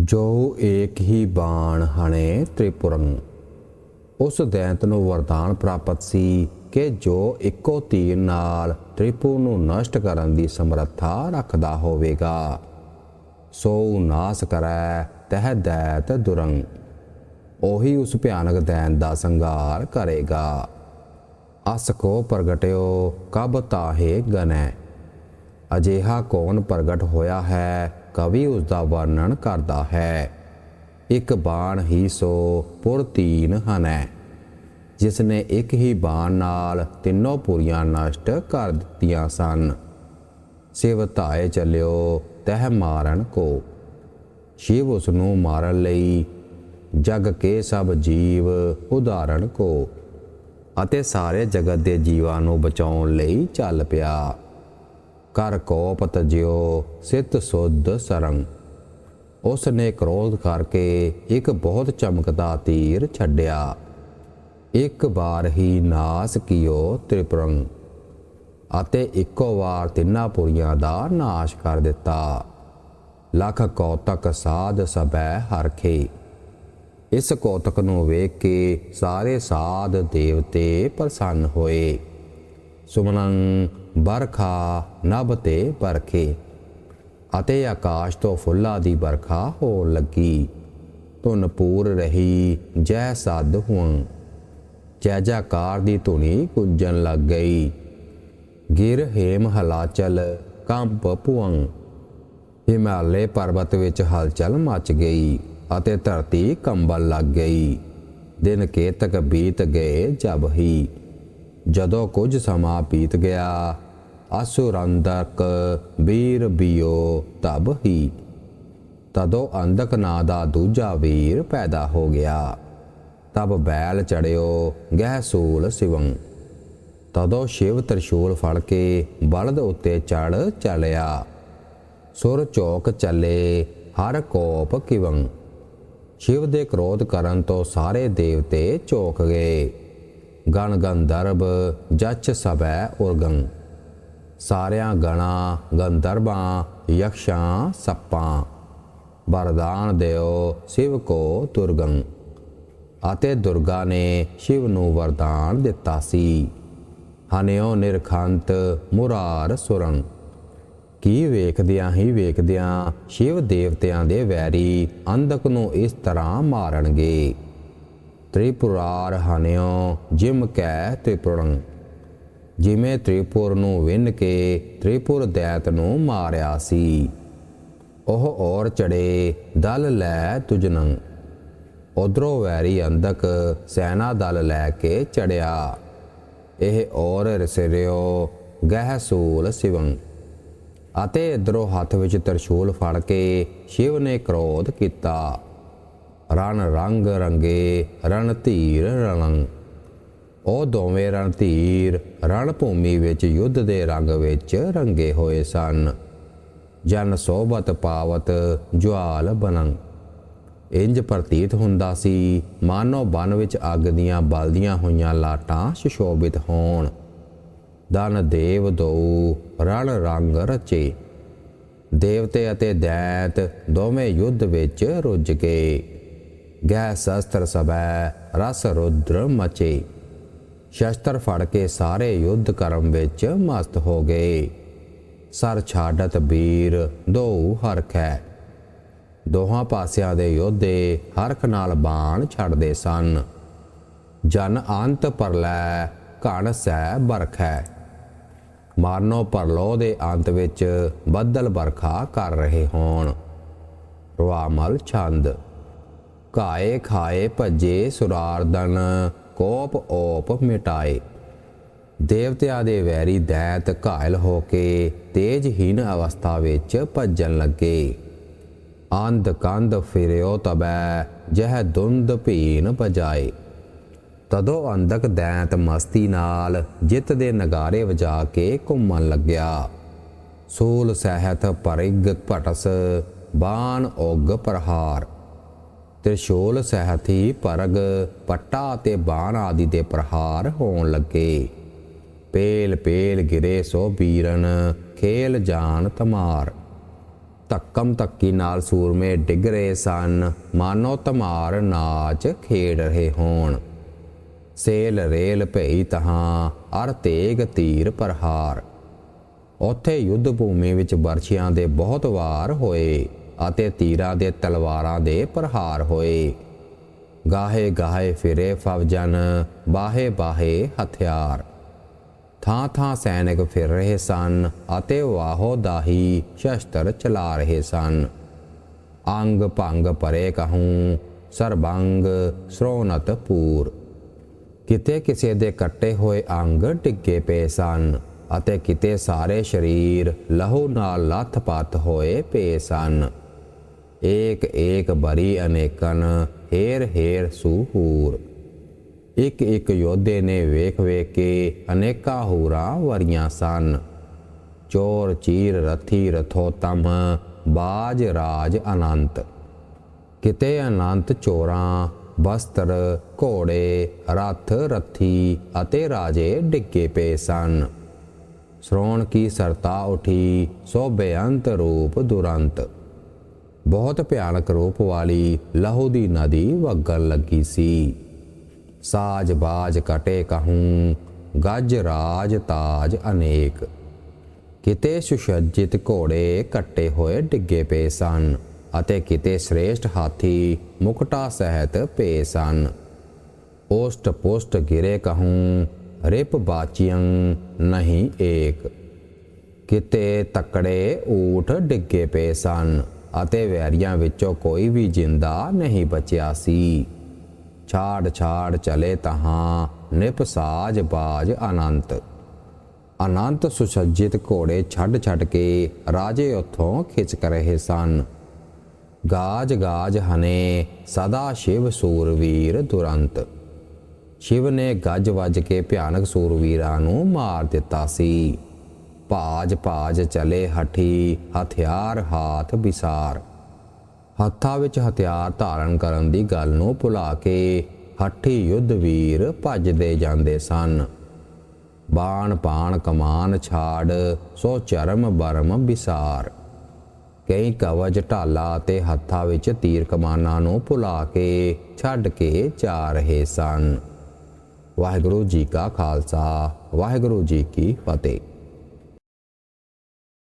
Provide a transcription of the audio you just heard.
ਜੋ ਏਕ ਹੀ ਬਾਣ ਹਣੇ ਤ੍ਰਿਪੁਰੰ ਉਸ ਦੈਂਤ ਨੂੰ ਵਰਦਾਨ ਪ੍ਰਾਪਤ ਸੀ ਕਿ ਜੋ ਇੱਕੋ ਤੀਰ ਨਾਲ ਤ੍ਰਿਪੁਰ ਨੂੰ ਨਸ਼ਟ ਕਰਨ ਦੀ ਸਮਰੱਥਾ ਰੱਖਦਾ ਹੋਵੇਗਾ, ਸੋ ਨਾਸ ਕਰੈ, ਤਹ ਦੈਤ ਦੁਰੰ। ਉਹੀ ਉਸ ਭਿਆਨਕ ਦੈਨ ਦਾ ਸੰਗਾਰ ਕਰੇਗਾ। ਅਸ ਕੋ ਪ੍ਰਗਟਿਓ, ਕਬ ਤਾਹੇ ਗਨੈ। ਅਜੇਹਾ ਕੌਣ ਪ੍ਰਗਟ ਹੋਇਆ ਹੈ ਕਵੀ ਉਸ ਦਾ ਵਰਣਨ ਕਰਦਾ ਹੈ। ਇੱਕ ਬਾਣ ਹੀ ਸੋ ਪੁਰ ਤੀਨ ਹਨੈ। ਜਿਸ ਨੇ ਇੱਕ ਹੀ ਬਾਣ ਨਾਲ ਤਿੰਨੋਂ ਪੁਰੀਆਂ ਨਸ਼ਟ ਕਰ ਦਿੱਤੀਆਂ ਸਨ। ਸਿਵ ਧਾਏ ਚੱਲਿਓ, ਤਹਿ ਮਾਰਨ ਕੋ। ਸ਼ਿਵ ਉਸ ਨੂੰ ਮਾਰਨ ਲਈ ਜਗ ਕੇ ਸਭ ਜੀਵ ਉਦਾਹਰਣ ਕੋ। ਅਤੇ ਸਾਰੇ ਜਗਤ ਦੇ ਜੀਵਾਂ ਨੂੰ ਬਚਾਉਣ ਲਈ ਚੱਲ ਪਿਆ। ਕਰ ਕੋਪਤ ਜਿਉ ਸਿਤ ਸੁਧ ਸਰੰਗ ਉਸ ਨੇ ਕ੍ਰੋਧ ਕਰਕੇ ਇੱਕ ਬਹੁਤ ਚਮਕਦਾ ਤੀਰ ਛੱਡਿਆ ਇੱਕ ਵਾਰ ਹੀ ਨਾਸ ਕੀਓ ਤ੍ਰਿਪਰੰਗ ਅਤੇ ਇੱਕੋ ਵਾਰ ਤਿੰਨਾਂ ਪੁਰੀਆਂ ਦਾ ਨਾਸ਼ ਕਰ ਦਿੱਤਾ ਲੱਖ ਕੌਤਕ ਸਾਧ ਸਭੈ ਹਰਖੇ ਇਸ ਕੌਤਕ ਨੂੰ ਵੇਖ ਕੇ ਸਾਰੇ ਸਾਧ ਦੇਵਤੇ ਪ੍ਰਸੰਨ ਹੋਏ ਸੁਮਨੰ ਬਰਖਾ ਨਭ ਤੇ ਪਰਖੇ, ਅਤੇ ਆਕਾਸ਼ ਤੋਂ ਫੁੱਲਾਂ ਦੀ ਬਰਖਾ ਹੋਣ ਲੱਗੀ। ਧੁਨ ਪੂਰ ਰਹੀ, ਜੈ ਸਦ ਹੁੰ। ਜੈ ਜੈਕਾਰ ਦੀ ਧੁਨੀ ਕੁੰਜਣ ਲੱਗ ਗਈ। ਗਿਰ ਹੇਮ ਹਲਾਚਲ ਕੰਪ ਪੁਅੰ ਹਿਮਾਲੇ ਪਰਬਤ ਵਿੱਚ ਹਲਚਲ ਮਚ ਗਈ, ਅਤੇ ਧਰਤੀ ਕੰਬਲ ਲੱਗ ਗਈ। ਦਿਨ ਕੇਤਕ ਬੀਤ ਗਏ ਜਬ ਹੀ। ਜਦੋਂ ਕੁਝ ਸਮਾਂ ਬੀਤ ਗਿਆ ਅਸੁਰੰਦਕ ਵੀਰ ਬਿਓ ਤਬ ਹੀ। ਤਦੋਂ ਅੰਧਕ ਨਾਂ ਦਾ ਦੂਜਾ ਵੀਰ ਪੈਦਾ ਹੋ ਗਿਆ। ਤਬ ਬੈਲ ਚੜਿਓ ਗਹਿਸੂਲ ਸਿਵੰ। ਤਦੋਂ ਸ਼ਿਵ ਤ੍ਰਿਸ਼ੂਲ ਫੜ ਕੇ ਬਲਦ ਉੱਤੇ ਚੜ ਚਲਿਆ। ਸੁਰ ਚੌਕ ਚੱਲੇ ਹਰ ਕੋਪ ਕਿਵੰ। ਸ਼ਿਵ ਦੇ ਕ੍ਰੋਧ ਕਰਨ ਤੋਂ ਸਾਰੇ ਦੇਵਤੇ ਚੌਕ ਗਏ। ਗਣ ਗੰਧਰਵ ਜਚ ਸਭੈ ਉਰਗੰ। ਸਾਰਿਆਂ ਗਣਾ, ਗੰਧਰਵਾਂ, ਯਕਸ਼ਾਂ, ਸੱਪਾਂ। ਵਰਦਾਨ ਦਿਓ ਸ਼ਿਵ ਕੋ ਦੁਰਗੰ। ਅਤੇ ਦੁਰਗਾ ਨੇ ਸ਼ਿਵ ਨੂੰ ਵਰਦਾਨ ਦਿੱਤਾ ਸੀ। ਹਨਿਓ ਨਿਰਖੰਤ ਮੁਰਾਰ ਸੁਰੰ। ਕੀ ਵੇਖਦਿਆਂ ਹੀ ਵੇਖਦਿਆਂ ਸ਼ਿਵ ਦੇਵਤਿਆਂ ਦੇ ਵੈਰੀ ਅੰਧਕ ਨੂੰ ਇਸ ਤਰ੍ਹਾਂ ਮਾਰਨਗੇ? ਤ੍ਰਿਪੁਰਾਰ ਹਨਿਓ ਜਿਮ ਕੈ ਤ੍ਰਿਪੁਰੰ। ਜਿਵੇਂ ਤ੍ਰਿਪੁਰ ਨੂੰ ਵਿੰਨ ਕੇ ਤ੍ਰਿਪੁਰ ਦੈਤ ਨੂੰ ਮਾਰਿਆ ਸੀ। ਉਹ ਔਰ ਚੜੇ, ਦਲ ਲੈ ਤੁਜਨੰ ਉਧਰੋਂ ਵੈਰੀ ਅੰਦਕ ਸੈਨਾ ਦਲ ਲੈ ਕੇ ਚੜਿਆ। ਇਹ ਔਰ ਰਸਿਰਿਓ ਗਹਿਸੂਲ ਸਿਵੰ। ਅਤੇ ਇਧਰੋਂ ਹੱਥ ਵਿੱਚ ਤਰਸ਼ੂਲ ਫੜ ਕੇ ਸ਼ਿਵ ਨੇ ਕ੍ਰੋਧ ਕੀਤਾ। ਰਣ ਰੰਗ ਰੰਗੇ, ਰਣ ਧੀਰ ਰਣੰ ਉਹ ਦੋਵੇਂ ਰਣਧੀਰ ਰਣ ਭੂਮੀ ਵਿੱਚ ਯੁੱਧ ਦੇ ਰੰਗ ਵਿੱਚ ਰੰਗੇ ਹੋਏ ਸਨ। ਜਨ ਸੋਬਤ ਪਾਵਤ ਜਵਾਲ ਬਨੰ। ਇੰਜ ਪ੍ਰਤੀਤ ਹੁੰਦਾ ਸੀ, ਮਾਨੋ ਬਨ ਵਿੱਚ ਅੱਗ ਦੀਆਂ ਬਲਦੀਆਂ ਹੋਈਆਂ ਲਾਟਾਂ ਸੁਸ਼ੋਭਿਤ ਹੋਣ। ਦਨ ਦੇਵ ਦੋ ਰਣ ਰੰਗ ਰਚੇ। ਦੇਵਤੇ ਅਤੇ ਦੈਤ ਦੋਵੇਂ ਯੁੱਧ ਵਿੱਚ ਰੁੱਝ ਗਏ। ਗੈ ਸ਼ਸਤਰ ਸਭੈ ਰਸ ਰੁਦਰ ਮਚੇ। ਸ਼ਸਤਰ ਫੜ ਕੇ ਸਾਰੇ ਯੁੱਧ ਕਰਮ ਵਿੱਚ ਮਸਤ ਹੋ ਗਏ। ਸਰ ਛਾੜਤ ਵੀਰ ਦੋ ਹਰਖੈ ਦੋਹਾਂ ਪਾਸਿਆਂ ਦੇ ਯੋਧੇ ਹਰਖ ਨਾਲ ਬਾਣ ਛੱਡਦੇ ਸਨ। ਜਨ ਅੰਤ ਪਰਲੈ ਘਣ ਸੈ ਬਰਖੈ ਮਾਰਨੋ ਪਰਲੋ ਦੇ ਅੰਤ ਵਿੱਚ ਬੱਦਲ ਬਰਖਾ ਕਰ ਰਹੇ ਹੋਣ। ਰਵਾਮਲ ਛੰਦ। ਕਾਏ ਖਾਏ ਭੱਜੇ ਸੁਰਾਰਦਨ। ਕੋਪ ਓਪ ਮਿਟਾਏ। ਦੇਵਤਿਆਂ ਦੇ ਵੈਰੀ ਦੈਤ ਘਾਇਲ ਹੋ ਕੇ ਤੇਜਹੀਨ ਅਵਸਥਾ ਵਿੱਚ ਭੱਜਣ ਲੱਗੇ। ਅੰਧ ਕੰਧ ਫਿਰਿਓ ਤਬੈ, ਜਹ ਦੁੰਦ ਭੀਨ ਬਜਾਏ ਤਦੋਂ ਅੰਧਕ ਦੈਂਤ ਮਸਤੀ ਨਾਲ ਜਿੱਤ ਦੇ ਨਗਾਰੇ ਵਜਾ ਕੇ ਘੁੰਮਣ ਲੱਗਿਆ। ਸੂਲ ਸਹਿਤ ਪਰਿਗ ਭਟਸ, ਬਾਣ ਉਗ ਪ੍ਰਹਾਰ। ਤ੍ਰਿਸ਼ੂਲ ਸਹਿਤੀ ਪਰਗ ਪੱਟਾ ਤੇ ਬਾਣ ਆਦਿ ਦੇ ਪ੍ਰਹਾਰ ਹੋਣ ਲੱਗੇ। ਪੇਲ ਪੇਲ ਗਿਰੇ ਸੋ ਬੀਰਨ, ਖੇਲ ਜਾਨ ਤਮਾਰ। ਧੱਕਮ ਧੱਕੀ ਨਾਲ ਸੂਰਮੇ ਡਿੱਗ ਰਹੇ ਸਨ, ਮਾਨੋ ਧਮਾਰ ਨਾਚ ਖੇਡ ਰਹੇ ਹੋਣ। ਸੇਲ ਰੇਲ ਭਈ ਤਹਾਂ, ਅਰ ਤੇਗ ਤੀਰ ਪ੍ਰਹਾਰ। ਉੱਥੇ ਯੁੱਧ ਭੂਮੀ ਵਿੱਚ ਵਰਸ਼ਿਆਂ ਦੇ ਬਹੁਤ ਵਾਰ ਹੋਏ। ਅਤੇ ਤੀਰਾਂ ਦੇ ਤਲਵਾਰਾਂ ਦੇ ਪ੍ਰਹਾਰ ਹੋਏ। ਗਾਹੇ ਗਾਹੇ ਫਿਰੇ ਫਵਜਨ ਬਾਹੇ ਬਾਹੇ ਹਥਿਆਰ। ਥਾਂ ਥਾਂ ਸੈਨਿਕ ਫਿਰ ਰਹੇ ਸਨ ਅਤੇ ਵਾਹੋ ਦਾਹੀ ਸ਼ਸਤਰ ਚਲਾ ਰਹੇ ਸਨ। ਅੰਗ ਭੰਗ ਪਰੇ ਕਹੂੰ, ਸਰਬੰਗ ਸ੍ਰੋਨਤ ਪੂਰ। ਕਿਤੇ ਕਿਸੇ ਦੇ ਕੱਟੇ ਹੋਏ ਅੰਗ ਡਿੱਗੇ ਪਏ ਸਨ ਅਤੇ ਕਿਤੇ ਸਾਰੇ ਸਰੀਰ ਲਹੂ ਨਾਲ ਲੱਥ ਪੱਥ ਹੋਏ ਪਏ ਸਨ। ਏਕ ਏਕ ਬਰੀ ਅਨੇਕਨ, ਹੇਰ ਹੇਰ ਸੂਹੂਰ। ਇੱਕ ਇੱਕ ਯੋਧੇ ਨੇ ਵੇਖ ਵੇਖ ਕੇ ਅਨੇਕਾਂ ਹੂਰਾਂ ਵਰੀਆਂ ਸਨ। ਚੋਰ, ਚੀਰ, ਰਥੀ, ਰਥੋਤਮ, ਬਾਜ, ਰਾਜ, ਅਨੰਤ। ਕਿਤੇ ਅਨੰਤ ਚੋਰਾਂ, ਬਸਤਰ, ਘੋੜੇ, ਰਥ, ਰੱਥੀ ਅਤੇ ਰਾਜੇ ਡਿੱਗੇ ਪਏ ਸਨ। ਸ਼੍ਰੋਣ ਕੀ ਸਰਤਾ ਉਠੀ ਸੋ ਬੇਅੰਤ ਰੂਪ ਦੁਰੰਤ। ਬਹੁਤ ਭਿਆਨਕ ਰੂਪ ਵਾਲੀ ਲਹੂ ਦੀ ਨਦੀ ਵਗਣ ਲੱਗੀ ਸੀ। ਸਾਜ ਬਾਜ ਕਟੇ ਕਹੂੰ, ਗਜ ਰਾਜ ਤਾਜ ਅਨੇਕ। ਕਿਤੇ ਸੁਸ਼ੱਜਿਤ ਘੋੜੇ ਕੱਟੇ ਹੋਏ ਡਿੱਗੇ ਪਏ ਸਨ ਅਤੇ ਕਿਤੇ ਸ੍ਰੇਸ਼ਟ ਹਾਥੀ ਮੁਕਟਾ ਸਹਿਤ ਪਏ ਸਨ। ਪੋਸਟ ਪੋਸਟ ਗਿਰੇ ਕਹੂੰ, ਰਿਪ ਬਾਚੀਆਂ ਨਹੀਂ ਏਕ। ਕਿਤੇ ਤਕੜੇ ਊਠ ਡਿੱਗੇ ਪਏ ਸਨ। ਅਤੇ ਵੈਰੀਆਂ ਵਿੱਚੋਂ ਕੋਈ ਵੀ ਜਿੰਦਾ ਨਹੀਂ ਬਚਿਆ ਸੀ। ਛਾੜ ਛਾੜ ਚਲੇ ਤਹਾਂ, ਨਿਪ ਸਾਜ ਬਾਜ ਅਨੰਤ। ਅਨੰਤ ਸੁਸੱਜਿਤ ਘੋੜੇ ਛੱਡ ਛੱਡ ਕੇ ਰਾਜੇ ਉੱਥੋਂ ਖਿੱਚ ਰਹੇ ਸਨ। ਗਾਜ ਗਾਜ ਹਨੇ ਸਦਾ ਸ਼ਿਵ ਸੂਰਵੀਰ ਦੁਰੰਤ। ਸ਼ਿਵ ਨੇ ਗੱਜ ਵੱਜ ਕੇ ਭਿਆਨਕ ਸੂਰਵੀਰਾਂ ਨੂੰ ਮਾਰ ਦਿੱਤਾ ਸੀ। ਭਾਜ ਭਾਜ ਚਲੇ ਹਠੀ, ਹਥਿਆਰ ਹਾਥ ਵਿਸਾਰ। ਹੱਥਾਂ ਵਿੱਚ ਹਥਿਆਰ ਧਾਰਨ ਕਰਨ ਦੀ ਗੱਲ ਨੂੰ ਭੁਲਾ ਕੇ ਹੱਠੀ ਯੁੱਧ ਵੀਰ ਭੱਜਦੇ ਜਾਂਦੇ ਸਨ। ਬਾਣ ਪਾਣ ਕਮਾਨ ਛਾੜ, ਸੋ ਚਰਮ ਬਰਮ ਵਿਸਾਰ। ਕਈ ਕਵਜ ਢਾਲਾ ਤੇ ਹੱਥਾਂ ਵਿੱਚ ਤੀਰ ਕਮਾਨਾਂ ਨੂੰ ਭੁਲਾ ਕੇ ਛੱਡ ਕੇ ਜਾ ਰਹੇ ਸਨ। ਵਾਹਿਗੁਰੂ ਜੀ ਕਾ ਖਾਲਸਾ, ਵਾਹਿਗੁਰੂ ਜੀ ਕੀ ਫਤਿਹ।